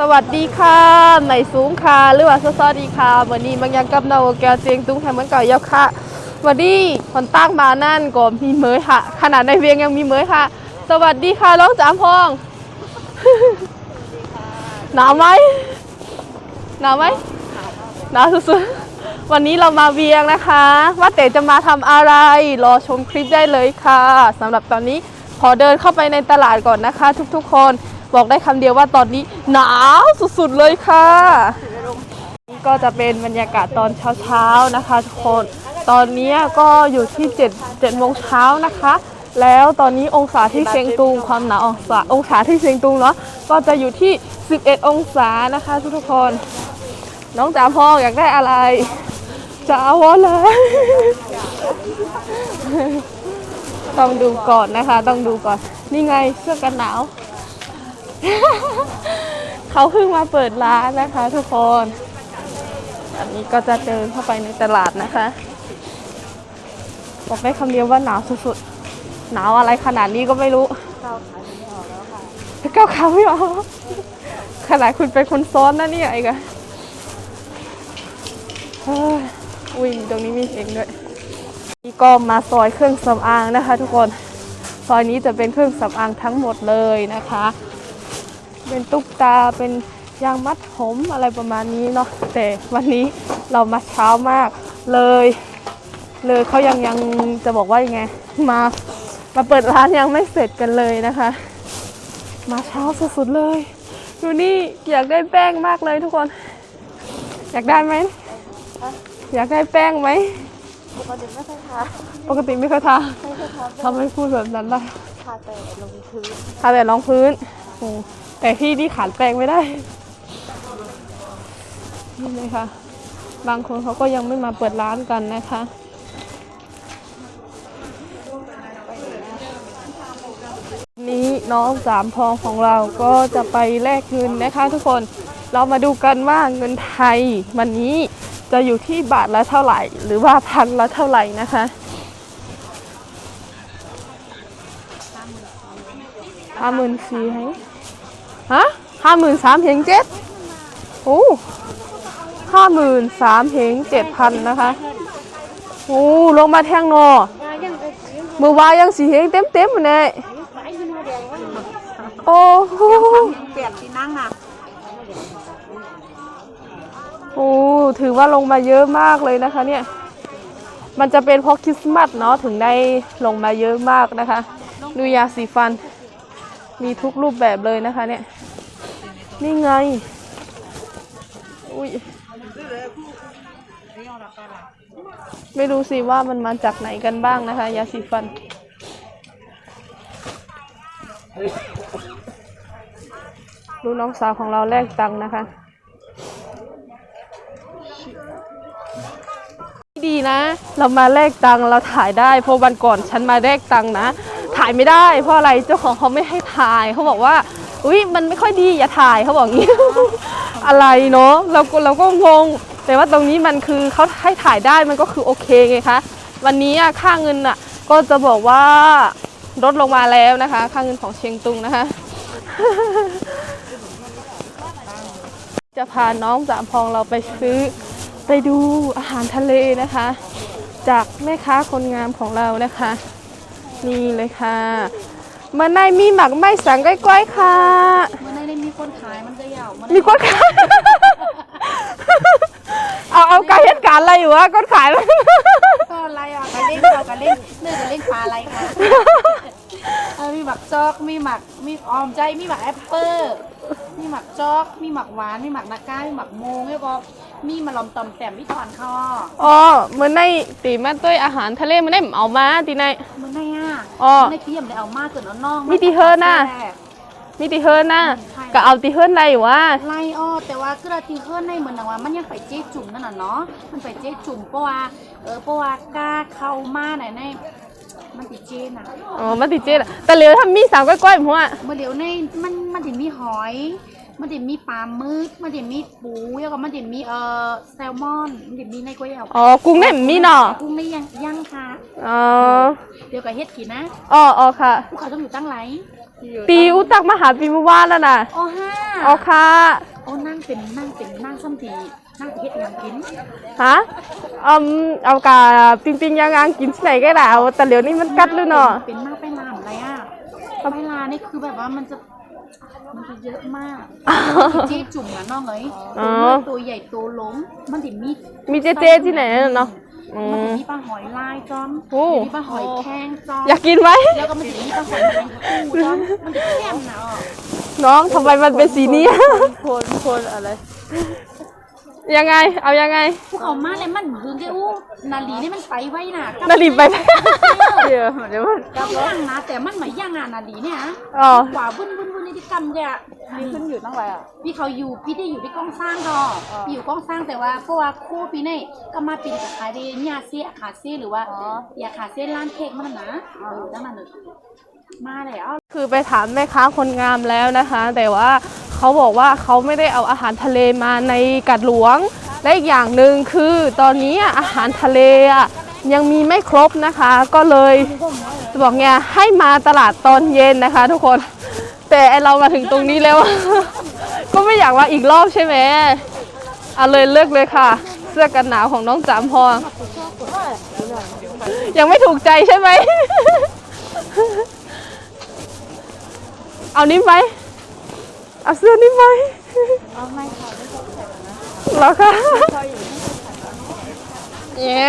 สวัสดีค่ะใหม่สูงค่ะหรือว่าสวัสดีค่ะวันนี้บางอย่างกับเราแกวเจียงตุ้งแถมเมือนเก่าเยาค่ะวันนี้คนตั้งมานั่นก็มีเมยค่ะ ขนาดในเวียงยังมีเมยค่ะ สวัสดีค่ะน้องจามพองหนาวไหมหนาวไหมหนาวสุดๆวันนี้เรามาเวียงนะคะ ว่าแต่จะมาทำอะไร รอชมคลิปได้เลยค่ะสำหรับตอนนี้ขอเดินเข้าไปในตลาดก่อนนะคะ ทุกๆคน บอกได้คำเดียวว่าตอนนี้หนาวสุดๆเลยค่ะนี่ก็จะเป็นบรรยากาศตอนเช้าๆนะคะทุกคน ตอนนี้ก็อยู่ที่7 7โมงเช้านะคะ แล้วตอนนี้องศาที่เชียงตุงความหนาวองศาองศาที่เชียงตุงเนาะก็จะอยู่ที่ 11 องศานะคะทุกๆคน น้องจ๋าพ่ออยากได้อะไรจ๋าวะเลยต้องดูก่อนนะคะ ต้องดูก่อน นี่ไงเสื้อกันหนาว เขาเพิ่งมาเปิดร้านนะคะ ทุกคน อันนี้ก็จะเดินเข้าไปในตลาดนะคะบอกได้คำเดียวว่าหนาวสุดๆ หนาวอะไรขนาดนี้ก็ไม่รู้ก้าวขาไม่ออกแล้วค่ะเก้าขาไม่ออกขนาดคุณเป็นคนซ้อนนะเนี่ยไอ้กะเฮ้ยอุ้ยตรงนี้มีเพลงด้วยนี่ก็มาซอยเครื่องสำอางนะคะ ทุกคน ซอยนี้จะเป็นเครื่องสำอางทั้งหมดเลยนะคะ เป็นตุ๊กตาเป็นยางมัดผมอะไรประมาณนี้เนาะแต่วันนี้เรามาเช้ามากเลย เลยเขายังยังจะบอกว่ายังไงมามาเปิดร้านยังไม่เสร็จกันเลยนะคะ มาเช้าสุดๆเลยดูนี่อยากได้แป้งมากเลยทุกคน อยากได้ไหมอยากได้แป้งไหมปกติไม่เคยทาปกติไม่เคยทาไม่เคยทาทำไมพูดแบบนั้นล่ะทาแต่ลงพื้นทาแต่รองพื้นโอ้ แต่พี่นี่ขาดแปรงไม่ได้ นี่เลยค่ะ บางคนเขาก็ยังไม่มาเปิดร้านกันนะคะนี้น้องสามพองของเราก็จะไปแลกเงินนะคะทุกคนเรามาดูกันว่าเงินไทยวันนี้จะอยู่ที่บาทละเท่าไหร่ หรือว่าพันละเท่าไหร่นะคะห้าหมื่นสี่ให้ ฮะห้าหมื่นสามเพลงเจ็ดโอ้ห้าหมื่นสามเพลงเจ็ดพันนะคะโอ้ลงมาแทงนอมือวายังสีเพลงเต็มเต็มๆเลยโอ้โหเปลี่ยนที่นั่งอะโอ้ถือว่าลงมาเยอะมากเลยนะคะเนี่ย มันจะเป็นเพราะคริสต์มาสเนาะถึงได้ลงมาเยอะมากนะคะดูยาสีฟัน มีทุกรูปแบบเลยนะคะ เนี่ย นี่ไง อุ้ย ไม่รู้สิว่ามันมาจากไหนกันบ้างนะคะ ยาสีฟัน ดูน้องสาวของเราแลกตังค์นะคะ ดีนะ เรามาแลกตังค์เราถ่ายได้เพราะวันก่อนฉันมาแลกตังค์นะ ถ่ายไม่ได้ เพราะอะไรเจ้าของเขาไม่ให้ถ่ายเขาบอกว่าอุ้ยมันไม่ค่อยดีอย่าถ่ายเขาบอกงี้ อะไรเนาะเราก็เราก็งง แต่ว่าตรงนี้มันคือเขาให้ถ่ายได้มันก็คือโอเคไงคะวันนี้อะค่าเงินอะก็จะบอกว่าลดลงมาแล้วนะคะ ค่าเงินของเชียงตุงนะคะ จะพาน้องสามพองเราไปซื้อไปดูอาหารทะเลนะคะ จากแม่ค้าคนงามของเรานะคะ นี่เลยค่ะมันในมีหมักไม้สังใกล้ๆค่ะ เมื่อไหร่มีคนขายมันจะยาวมันมีคนขาย เอาเอาการเหตุการณ์อะไรอยู่วะคนขายก็อะไรอะกันเล่นเรากันเล่นเนื่องกันเล่นปลาอะไรค่ะเออมีหมักจอกมีหมักมีออมใจมีหมักแอปเปิ้ลมีหมักจอกมีหมักหวานมีหมักนาก้ามีหมักโมงแล้วก็ มีมะลอมตอมแต้มมีถอนคออ๋อเหมือนในตีมาด้วยอาหารทะเลมันได้เอามาตีในมันไงอะอ๋อในพี่ยมได้เอามากเกินเอาน้องมีที่เฮิร์นน่ะมีตีเฮิร์นนะก็เอาตีเฮิร์นอะไรอยู่วะไล่อ้อแต่ว่าคือเราที่เฮิร์นในเหมือนว่ามันยังไปเจ๊จุ่มนั่นน่ะเนาะมันไปเจ๊จุ่มเพราะว่าเออเพราะว่ากล้าเข้ามาไหนในมันติดเจนอะอ๋อมันติดเจ็ดอะแต่เหลือถ้ามีสามก้อยๆผมว่าเมื่อเดี๋ยวในมันมันถึงมีหอย มันถึงมีปลาหมึกมันถึงมีปูแล้วก็มันถึงมีเอ่อแซลมอนมันถึงมีในก๋วยเตี๋ยวอ๋อกุ้งเนี่ยมีเนาะกุ้งไม่ยังยังค่ะอ๋อเดี๋ยวกับเฮ็ดกินนะอ๋ออ๋อค่ะพวกเขาต้องอยู่ตั้งไรตีอุตักมาหาปีเมื่อวานแล้วน่ะอ๋อห้าอ๋อค่ะอ๋อนั่งเป็นนั่งเป็นนั่งซ้ำทีนั่งเฮ็ดหยังกินฮะอืมเอากาปิงปิงยางงางกินที่ไหนก็ได้เอาแต่เหลียวนี้มันกัดเลยเนาะเป็นมากไปลามอะไรอะไปลานี่คือแบบว่ามันจะ มันจะเยอะมากเจ๊จุ่มนะน้องเอ้ยอ๋อตัวใหญ่ตัวล้มมันถึงมีมีเจเจที่ไหนเนาะอืมันถึมงมีปลาหอยลายจอมโอ้มีปลาหอยแข้งจอมอยากกินไหมแล้วก็มันถึงมีปลาหอยแมงคู่จอมมันจะแก้มนะอ๋อน้องทำไมมันเป็นสีนี้คนคนอะไร ยังไง เอายังไงพวกเขามาเลยมันบึงแกอู้นาลีนี่มันไปไว้น่ะนาลีไปไหมเดี๋ยวเดี๋ยวมันกับย่างนะแต่มันไม่ย่างอะนาลีเนี่ยอ๋อกว่าวุ่นวุ่นวุ่นในที่กำเนี่ยมีขึ้นอยู่ตั้งไรอะพี่เขาอยู่พี่ได้อยู่ที่กองสร้างดอกพี่อยู่กองสร้างแต่ว่าเพราะว่าครู่พี่เนี่ยก็มาเป็นกับขายเดนยาเซียขาเซียหรือว่าอยาขาเซียร้านเค้กมันนะเออตั้งนั้นเลยมาแล้วคือไปถามแม่ค้าคนงามแล้วนะคะ แต่ว่า เขาบอกว่าเขาไม่ได้เอาอาหารทะเลมาในกัดหลวง และอีกอย่างหนึ่งคือตอนนี้อาหารทะเลยังมีไม่ครบนะคะ ก็เลยจะบอกไงให้มาตลาดตอนเย็นนะคะ ทุกคน แต่เรามาถึงตรงนี้แล้ว ก็ไม่อยากมาอีกรอบใช่ไหมเอาเลยเลือกเลยค่ะ เสื้อกันหนาวของน้องจามพรยังไม่ถูกใจใช่ไหม เอานี้มไหม เอาเสื้อนี้ไหมเอาไม่ค่ะไม่ชอบใส่นะหรอคะเย้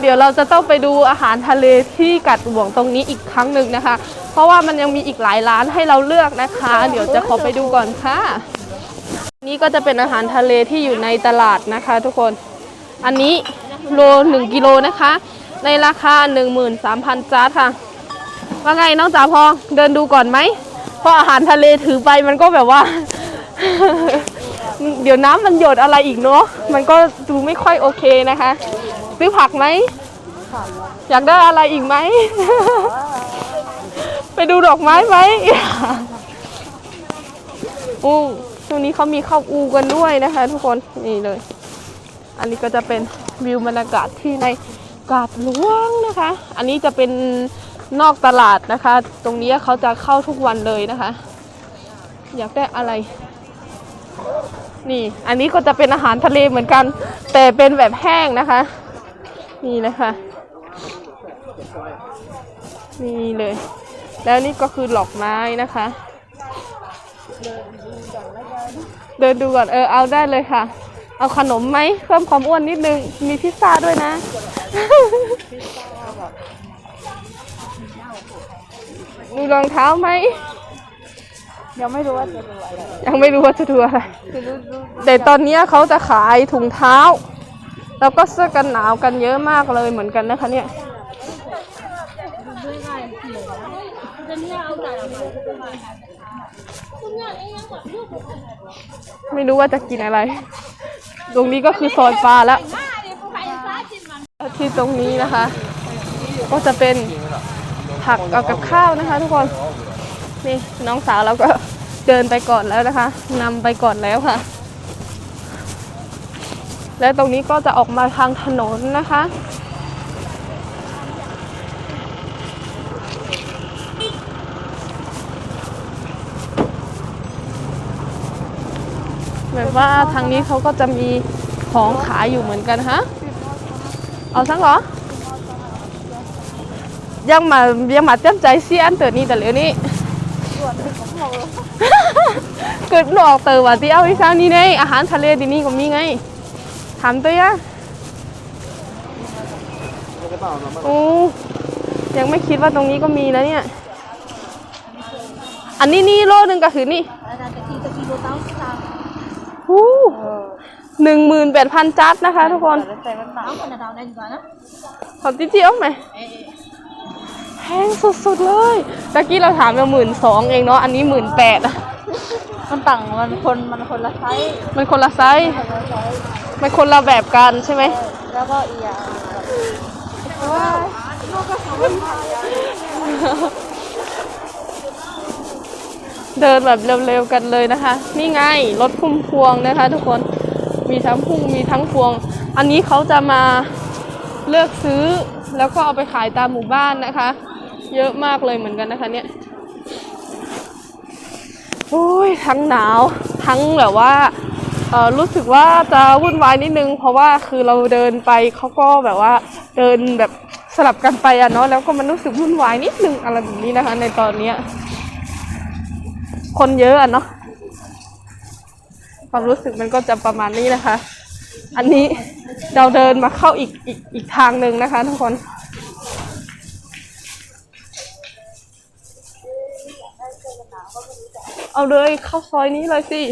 เดี๋ยวเราจะต้องไปดูอาหารทะเลที่กัดหวงตรงนี้อีกครั้งหนึ่งนะคะ เพราะว่ามันยังมีอีกหลายร้านให้เราเลือกนะคะ เดี๋ยวจะขอไปดูก่อนค่ะ นี่ก็จะเป็นอาหารทะเลที่อยู่ในตลาดนะคะ ทุกคน อันนี้โลหนึ่งกิโลนะคะ ในราคา 13,000จาร์ค่ะ ว่าไงน้องจ๋าพองเดินดูก่อนไหม เพราะอาหารทะเลถือไปมันก็แบบว่า เดี๋ยวน้ำมันหยดอะไรอีกเนาะมันก็ดูไม่ค่อยโอเคนะคะ ซื้อผักไหมอยากได้อะไรอีกไหม ไปดูดอกไม้ไหมอู้ตรงนี้เขามีข้าวอูกันด้วยนะคะ ทุกคนนี่เลย อันนี้ก็จะเป็นวิวบรรยากาศที่ในกาดหลวงนะคะ อันนี้จะเป็น นอกตลาดนะคะ ตรงนี้เขาจะเข้าทุกวันเลยนะคะ อยากได้อะไร นี่ อันนี้ก็จะเป็นอาหารทะเลเหมือนกัน แต่เป็นแบบแห้งนะคะ นี่เลยค่ะนี่เลย แล้วนี่ก็คือหลอกไม้นะคะ เดินดูก่อนเออเอาได้เลยค่ะ เอาขนมไหมเพิ่มความอ้วนนิดนึง มีพิซซ่าด้วยนะ มีรองเท้าไหมยังไม่รู้ว่าจะดูอะไรยังไม่รู้ว่าจะดูอะไรคือรู้รู้แต่ตอนนี้เขาจะขายถุงเท้า แล้วก็เสื้อกันหนาวกันเยอะมากเลยเหมือนกันนะคะเนี่ยไม่รู้ว่าจะกินอะไร ตรงนี้ก็คือซอยปลาแล้วที่ตรงนี้นะคะ ก็จะเป็น ผักเอากับข้าวนะคะ ทุกคนนี่น้องสาวเราก็เดินไปก่อนแล้วนะคะนำไปก่อนแล้วค่ะ และตรงนี้ก็จะออกมาทางถนนนะคะแบบว่าทางนี้เขาก็จะมีของขายอยู่เหมือนกันฮะ เอาสังเหรอ ยังมายังมาเต็มใจเสียอันเตอนี่แต่เหลือนี่เกิดหนออกเตอว่าที่เอาอีสานนี่ไงอาหารทะเลที่นี่ก็มีไงถามตัวอะโอ้ยังไม่คิดว่าตรงนี้ก็มีนะเนี่ย อันนี้นี่โลนึงก็คือนี่อาจารย์ตะกี้ตะกี้โลเต้าสามหูหนึ่งหมื่นแปดพันจัดนะคะทุกคนแต่ใส่มันหนาเอาคนละดาวได้ดีกว่านะขอจิ๊บๆไหมแพงสุดๆเลยตะกี้เราถามเราหมื่นสองเองเนาะ อันนี้หมื่นแปดมันต่างมันคนมันคนละไซส์มันคนละไซส์คนละไซส์มันคนละแบบกันใช่ไหม แล้วก็อีกอย่างแบบเดินแบบเร็วๆกันเลยนะคะ นี่ไงรถพุ่มพวงนะคะ ทุกคน มีทั้งพุ่งมีทั้งพวง อันนี้เขาจะมาเลือกซื้อแล้วก็เอาไปขายตามหมู่บ้านนะคะ เยอะมากเลยเหมือนกันนะคะเนี่ยโอ้ยทั้งหนาวทั้งแบบว่าเออรู้สึกว่าจะวุ่นวายนิดนึง เพราะว่าคือเราเดินไปเขาก็แบบว่าเดินแบบสลับกันไปอะเนาะแล้วก็มันรู้สึกวุ่นวายนิดนึงอะไรแบบนี้นะคะ ในตอนเนี้ยคนเยอะอะเนาะความรู้สึกมันก็จะประมาณนี้นะคะ อันนี้เราเดินมาเข้าอีกอีกอีกทางหนึ่งนะคะทุกคน เอาเลยเข้าซอยนี้เลยสิ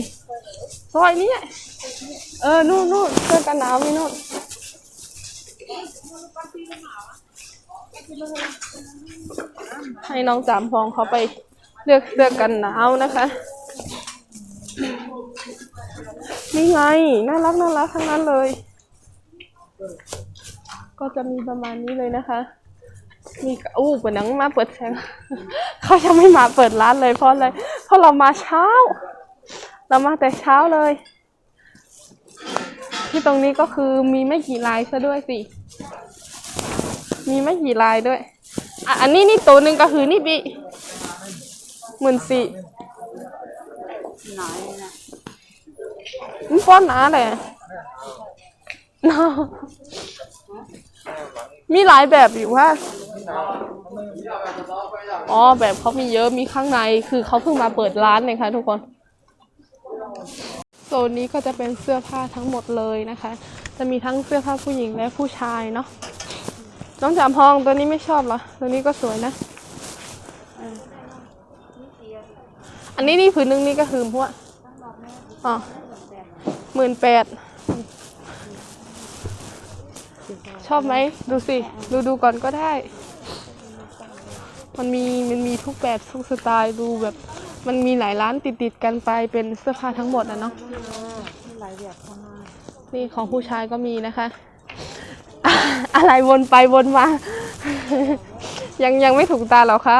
ซอยนี้เออนู่นนู่นเสื้อกันหนาวมีนู่นให้น้องจามพองเขาไปเลือกเสื้อกันหนาวนะคะนี่ไงน่ารักน่ารักทั้งนั้นเลย ก็จะมีประมาณนี้เลยนะคะ มีอู้เปิดหนังมาเปิดแสงเขายังไม่มาเปิดร้านเลยเพราะอะไรเพราะเรามาเช้า เรามาแต่เช้าเลย ที่ตรงนี้ก็คือมีไม่กี่ลายซะด้วยสิ มีไม่กี่ลายด้วยอะอันนี้นี่ตัวหนึ่งก็คือนี่บีหมื่นสี่น้อยนะมันป้อนหนาเลยอะ มีหลายแบบอยู่ว่าอ๋อแบบเขามีเยอะมีข้างในคือเขาเพิ่งมาเปิดร้านเลยค่ะทุกคนโซนนี้ก็จะเป็นเสื้อผ้าทั้งหมดเลยนะคะ จะมีทั้งเสื้อผ้าผู้หญิงและผู้ชายเนาะน้องจามพองตัวนี้ไม่ชอบเหรอตัวนี้ก็สวยนะ อันนี้นี่ผืนหนึงนี่ก็คือพวกอ๋อหมื่นแปด ชอบไหม ดูสิ ดูดูก่อนก็ได้ มันมีมันมีทุกแบบทุกสไตล์ดูแบบ มันมีหลายร้านติดติดกันไปเป็นเสื้อผ้าทั้งหมดนะเนาะหลายแบบเข้ามานี่ของผู้ชายก็มีนะคะ อะไรวนไปวนมา ยังยังไม่ถูกตาหรอคะ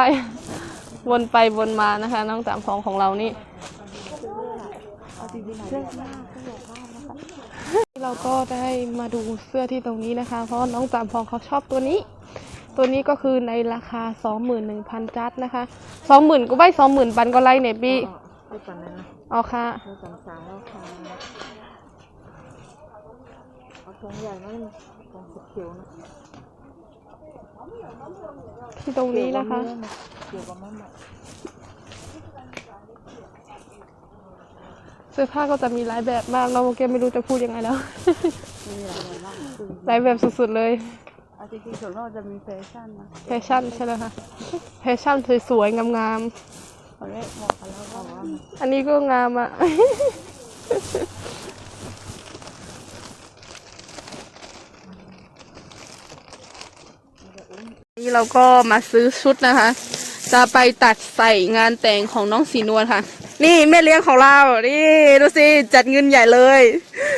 วนไปวนมานะคะ น้องสามฟองของเรานี่ เราก็ได้มาดูเสื้อที่ตรงนี้นะคะ เพราะน้องสามฟองเขาชอบตัวนี้ ตัวนี้ก็คือในราคา 21,000 จัดนะคะ 20,000ก็ไว้20,000ปันก็ไล่เนบี้ไปก่อนนั้นนะเอาค่ะเราสามสามแล้วค่ะเอาทรงใหญ่ไหมทรงสีเขียวนะที่ตรงนี้นะคะ เกี่ยวกับมะม่วง สื้อผ้าก็จะมีหลายแบบมากเราแกไม่รู้จะพูดยังไงแล้ว มีหลายแบบมากคือหลายแบบสุดๆเลย เอาจริงๆส่วนมากจะมีแฟชั่นนะแฟชั่นใช่ไหมคะแฟชั่นสวยๆงามตอนแรกบอกกันแล้วว่าว่าๆอันนี้ก็งามอะ นี่เราก็มาซื้อชุดนะคะ จะไปตัดใส่งานแต่งของน้องสีนวลค่ะ นี่แม่เลี้ยงของเรา นี่ดูสิจัดเงินใหญ่เลย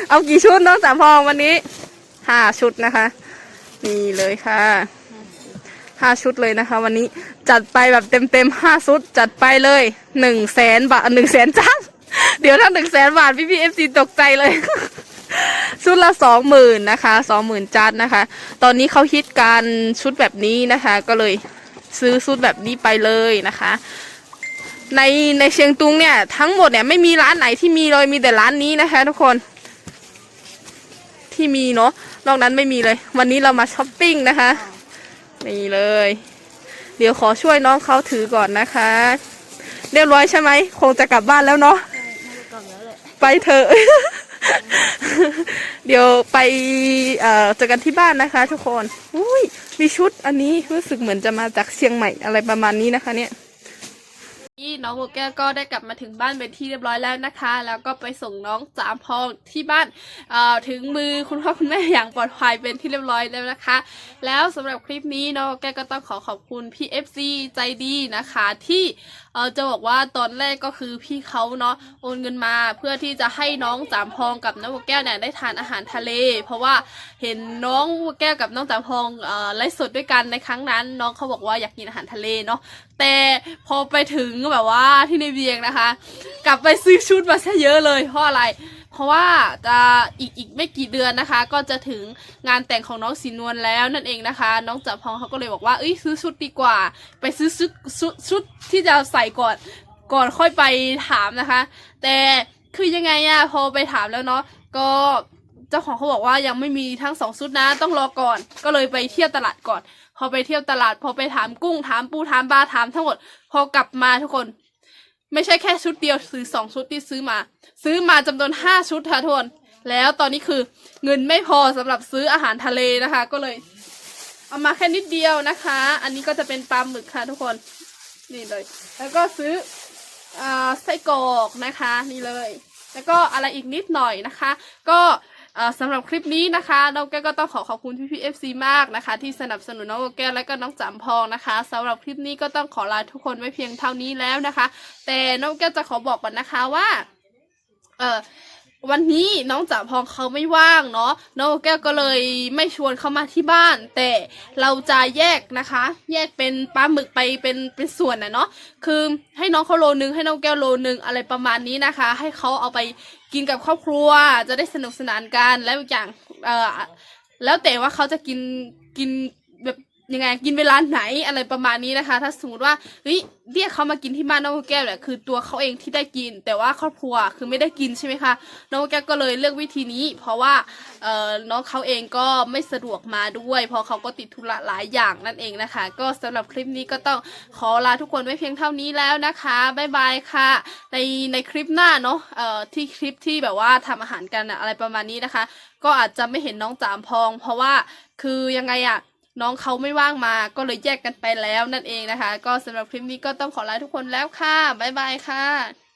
เอากี่ชุดน้องสามพองวันนี้ห้าชุดนะคะ นี่เลยค่ะห้าชุดเลยนะคะ วันนี้จัดไปแบบเต็มเต็มๆห้าชุด จัดไปเลยหนึ่งแสนบาทหนึ่งแสนจังเดี๋ยวถ้าหนึ่งแสนบาทพี่พี่เอฟซีตกใจเลยชุดละสองหมื่นนะคะสองหมื่นจัดนะคะ ตอนนี้เขาฮิตการชุดแบบนี้นะคะ ก็เลยซื้อชุดแบบนี้ไปเลยนะคะ ในในเชียงตุงเนี่ยทั้งหมดเนี่ยไม่มีร้านไหนที่มีเลยมีแต่ร้านนี้นะคะทุกคนที่มีเนาะนอกนั้นไม่มีเลย วันนี้เรามาช้อปปิ้งนะคะนี่เลย เดี๋ยวขอช่วยน้องเขาถือก่อนนะคะ เรียบร้อยใช่ไหมคงจะกลับบ้านแล้วเนาะก่อนแล้วแหละไปเถอะเดี๋ยวไปเอ่อเจอกันที่บ้านนะคะ ทุกคนอุ้ยมีชุดอันนี้รู้สึกเหมือนจะมาจากเชียงใหม่อะไรประมาณนี้นะคะ เนี่ย นี่ น้องโบแก้วก็ได้กลับมาถึงบ้านเป็นที่เรียบร้อยแล้วนะคะ แล้วก็ไปส่งน้องจามพองที่บ้านถึงมือคุณพ่อคุณแม่อย่างปลอดภัยเป็นที่เรียบร้อยแล้วนะคะ แล้วสำหรับคลิปนี้น้องโบแก้วก็ต้องขอขอบคุณพี่ FC ใจดีนะคะ ที่จะบอกว่าตอนแรกก็คือพี่เขาเนาะโอนเงินมาเพื่อที่จะให้น้องจามพองกับน้องโบแก้วเนี่ยได้ทานอาหารทะเล เพราะว่าเห็นน้องโบแก้วกับน้องจามพองไลฟ์สดด้วยกันในครั้งนั้น น้องเขาบอกว่าอยากกินอาหารทะเลเนาะแต่พอไปถึงแบบว่าที่ในเวียงนะคะ กลับไปซื้อชุดมาซะเยอะเลยเพราะอะไร เพราะว่าจะอีกอีกไม่กี่เดือนนะคะ ก็จะถึงงานแต่งของน้องสีนวลแล้วนั่นเองนะคะ น้องจับพองเขาก็เลยบอกว่าเอ้ยซื้อชุดดีกว่า ไปซื้อชุดชุดชุดที่จะใส่ก่อนก่อนค่อยไปถามนะคะ แต่คือยังไงอะพอไปถามแล้วเนาะก็เจ้าของเขาบอกว่ายังไม่มีทั้งสองชุดนะต้องรอก่อน ก็เลยไปเที่ยวตลาดก่อน พอไปเที่ยวตลาด พอไปถามกุ้งถามปูถามปลาถามทั้งหมด พอกลับมาทุกคน ไม่ใช่แค่ชุดเดียวซื้อสองชุดที่ซื้อมา ซื้อมาจำนวนห้าชุดค่ะทุกคนแล้วตอนนี้คือเงินไม่พอสำหรับซื้ออาหารทะเลนะคะ ก็เลย เอามาแค่นิดเดียวนะคะ อันนี้ก็จะเป็นปลาหมึกค่ะทุกคนนี่เลย แล้วก็ซื้ออไส้กรอกนะคะ นี่เลย แล้วก็อะไรอีกนิดหน่อยนะคะ ก็ สำหรับคลิปนี้นะคะน้องแก้วก็ต้องขอขอบคุณพี่พีเอฟซีมากนะคะ ที่สนับสนุนน้องแก้วและก็น้องจำพองนะคะสำหรับคลิปนี้ก็ต้องขอลาทุกคนไว้เพียงเท่านี้แล้วนะคะ แต่น้องแก้วจะขอบอกก่อนนะคะว่า เออวันนี้น้องจ๋าพองเขาไม่ว่างเนาะน้องแก้วก็เลยไม่ชวนเขามาที่บ้าน แต่เราจะแยกนะคะ แยกเป็นปลาหมึกไปเป็นเป็นส่วนนะเนาะคือให้น้องเขาโลนึงให้น้องแก้วโลนึงอะไรประมาณนี้นะคะ ให้เขาเอาไป กินกับครอบครัวจะได้สนุกสนานกันแล้วอีกอย่างเออแล้วแต่ว่าเขาจะกินกิน ยังไงกินเวลาไหนอะไรประมาณนี้นะคะ ถ้าสมมติว่าเฮ้ยเรียกเขามากินที่บ้านน้องแก้วเนี่ยคือตัวเขาเองที่ได้กิน แต่ว่าครอบครัวคือไม่ได้กินใช่ไหมคะน้องแก้วก็เลยเลือกวิธีนี้ เพราะว่าเอ่อน้องเขาเองก็ไม่สะดวกมาด้วย เพราะเขาก็ติดธุระหลายอย่างนั่นเองนะคะ ก็สำหรับคลิปนี้ก็ต้องขอลาทุกคนไว้เพียงเท่านี้แล้วนะคะบ๊ายบายค่ะ ในในคลิปหน้าเนาะเอ่อที่คลิปที่แบบว่าทำอาหารกันอะอะไรประมาณนี้นะคะ ก็อาจจะไม่เห็นน้องจามพอง เพราะว่าคือยังไงอะ น้องเขาไม่ว่างมาก็เลยแยกกันไปแล้วนั่นเองนะคะ ก็สำหรับคลิปนี้ก็ต้องขอลาทุกคนแล้วค่ะบ๊ายบายค่ะ